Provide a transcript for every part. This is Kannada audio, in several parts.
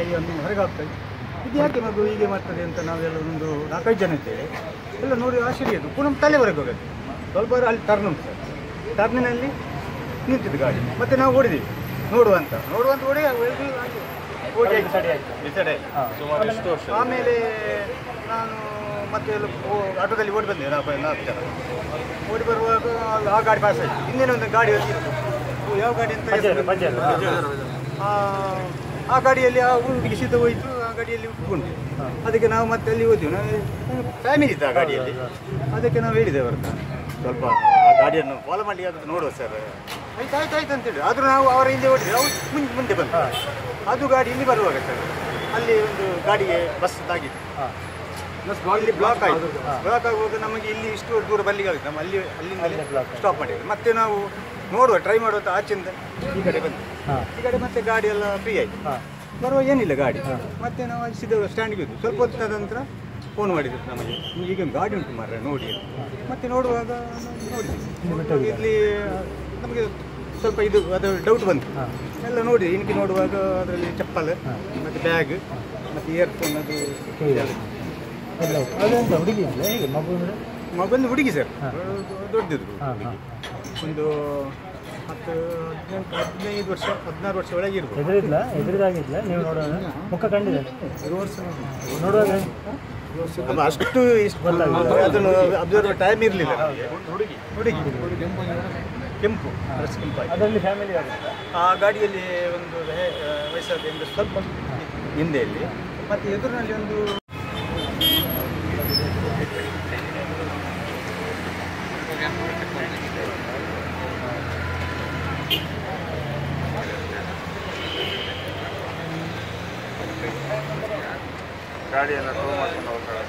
ಕೈಯನ್ನು ಹೊರಗೆ ಹಾಕ್ತದೆ ಇದು ಯಾಕೆ ಮಗು ಹೀಗೆ ಮಾಡ್ತದೆ ಅಂತ ನಾವೆಲ್ಲ ಒಂದು ನಾಲ್ಕೈದು ಜನ ಇದ್ದೇವೆ. ಎಲ್ಲ ನೋಡಿ ಆಶ್ಚರ್ಯ ಇದು ಪುನಃ ತಲೆವರೆಗೆ ಹೋಗುತ್ತೆ. ಸ್ವಲ್ಪ ಅಲ್ಲಿ ಟರ್ನ್ ಉಂಟು ಸರ್. ಟರ್ನಿನಲ್ಲಿ ನಿಂತಿದ್ದು ಗಾಡಿ. ಮತ್ತೆ ನಾವು ಓಡಿದ್ದೀವಿ ನೋಡುವಂತ ನೋಡುವಂತ ಓಡಿ ಓಡಿ ಆಯ್ತು. ಆಮೇಲೆ ನಾನು ಮತ್ತೆ ಆಟೋದಲ್ಲಿ ಓಡಿ ಬಂದೆ. ನಾವು ನಾಲ್ಕು ಜನ. ಓಡಿ ಬರುವಾಗ ಆ ಗಾಡಿ ಪಾಸ್ ಆಯಿತು. ಇನ್ನೇನೊಂದು ಒಂದು ಗಾಡಿ ಯಾವ ಗಾಡಿ ಅಂತ? ಆ ಗಾಡಿಯಲ್ಲಿ ಆ ಹುಡುಗಿ ಸಿದ್ಧ ಹೋಯ್ತು ಆ ಗಾಡಿಯಲ್ಲಿ ಉಟ್ಕೊಂಡು ಅದಕ್ಕೆ ನಾವು ಮತ್ತೆ ಅಲ್ಲಿ ಹೋದ್ವಿ. ನಾವು ಫ್ಯಾಮಿಲಿ ಇತ್ತು ಆ ಗಾಡಿಯಲ್ಲಿ. ಅದಕ್ಕೆ ನಾವು ಹೇಳಿದೆ ಅವ್ರನ್ನ ಸ್ವಲ್ಪ ಆ ಗಾಡಿಯನ್ನು ಫಾಲೋ ಮಾಡಿ ಅದನ್ನು ನೋಡುವ ಸರ್ ಆಯ್ತು ಆಯ್ತು ಆಯ್ತು ಅಂತೇಳಿ ಆದರೂ ನಾವು ಅವರ ಹಿಂದೆ ಓಡಿದ್ವಿ. ಅವ್ರು ಮುಂದೆ ಮುಂದೆ ಬಂದ ಅದು ಗಾಡಿ ಇಲ್ಲಿ ಬರುವಾಗ ಸರ್ ಅಲ್ಲಿ ಒಂದು ಗಾಡಿಗೆ ಬಸ್ ತಾಗಿತ್ತು. ಇಲ್ಲಿ ಬ್ಲಾಕ್ ಆಯಿತು. ಬ್ಲಾಕ್ ಆಗುವಾಗ ನಮಗೆ ಇಲ್ಲಿ ಇಷ್ಟು ದೂರ ಬರ್ಲಿಕ್ಕೆ ಆಗುತ್ತೆ ನಮ್ಮ ಅಲ್ಲಿ ಅಲ್ಲಿಂದ ಸ್ಟಾಪ್ ಮಾಡಿದ್ವಿ ಮತ್ತೆ ನಾವು ನೋಡುವ ಟ್ರೈ ಮಾಡುವಂತ ಆಚೆಯಿಂದ ಈ ಕಡೆ ಬಂದು. ಈ ಕಡೆ ಮತ್ತೆ ಗಾಡಿ ಎಲ್ಲ ಫ್ರೀ ಆಯಿತು. ಬರುವ ಏನಿಲ್ಲ ಗಾಡಿ. ಮತ್ತೆ ನಾವು ಅಲ್ಲಿ ಸಿದ್ಧ ಸ್ಟ್ಯಾಂಡ್ಗೆ ಹೋದ್ವಿ. ಸ್ವಲ್ಪ ಹೊತ್ತಾದ ನಂತರ ಫೋನ್ ಮಾಡಿದ್ರು ನಮಗೆ. ಈಗ ಒಂದು ಗಾಡಿ ಉಂಟು ಮಾರ್ರೆ ನೋಡಿ ಮತ್ತೆ ನೋಡುವಾಗ ನಾವು ನೋಡಿದ್ವಿ. ಇಲ್ಲಿ ನಮಗೆ ಸ್ವಲ್ಪ ಇದು ಅದು ಡೌಟ್ ಬಂತು. ಎಲ್ಲ ನೋಡಿ ಇನ್ಕಿ ನೋಡುವಾಗ ಅದರಲ್ಲಿ ಚಪ್ಪಲ್ ಮತ್ತು ಬ್ಯಾಗ್ ಮತ್ತು ಇಯರ್ಫೋನ್ ಅದು ಮಗು ಹುಡುಗಿ ಸರ್. ದೊಡ್ಡದಿದ್ರು ಒಂದು ಹತ್ತು ಹದಿನೆಂಟು ಹದಿನೈದು ವರ್ಷ ಹದಿನಾರು ವರ್ಷ ಒಳಗೆ ಇರ್ಬೋದು. ಎದುರಿಲ್ಲ ಎದುರಿದಾಗಿದ್ಲ? ನೀವು ನೋಡೋಣ ಮುಖ ಕಂಡಿದೆ? ನೋಡುವಾಗ ಅಷ್ಟು ಇಷ್ಟು ಅದನ್ನು ಅಬ್ಸರ್ವ್ ಟೈಮ್ ಇರಲಿಲ್ಲ. ಹುಡುಗಿ. ಹುಡುಗಿ. ಕೆಂಪು ಡ್ರೆಸ್ ಕೆಂಪಾಗಿ ಅದರಲ್ಲಿ ಫ್ಯಾಮಿಲಿ ಆಗುತ್ತೆ ಆ ಗಾಡಿಯಲ್ಲಿ ಒಂದು ವಯಸ್ಸಾದ ಹೆಂಗಸು ಸ್ವಲ್ಪ ಹಿಂದೆಯಲ್ಲಿ. ಮತ್ತು ಎದುರಿನಲ್ಲಿ ಒಂದು ಗಾಡಿಯನ್ನು ಟೋ ಮಾಡ್ಕೊಂಡು ಹೋಗ್ತಾರೆ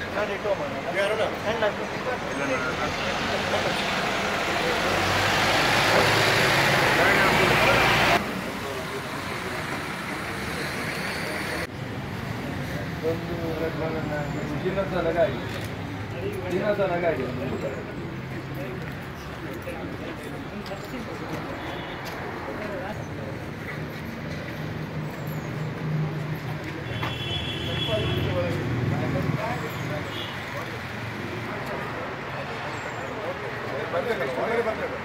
ಒಂದು ದಿನದ ಗಾಡಿ ದಿನದ ಗಾಡಿ Thank you. ಬರ್ಬೇಕಲ್ಲ ಹೊರಗಡೆ ಬರ್ಬೇಕು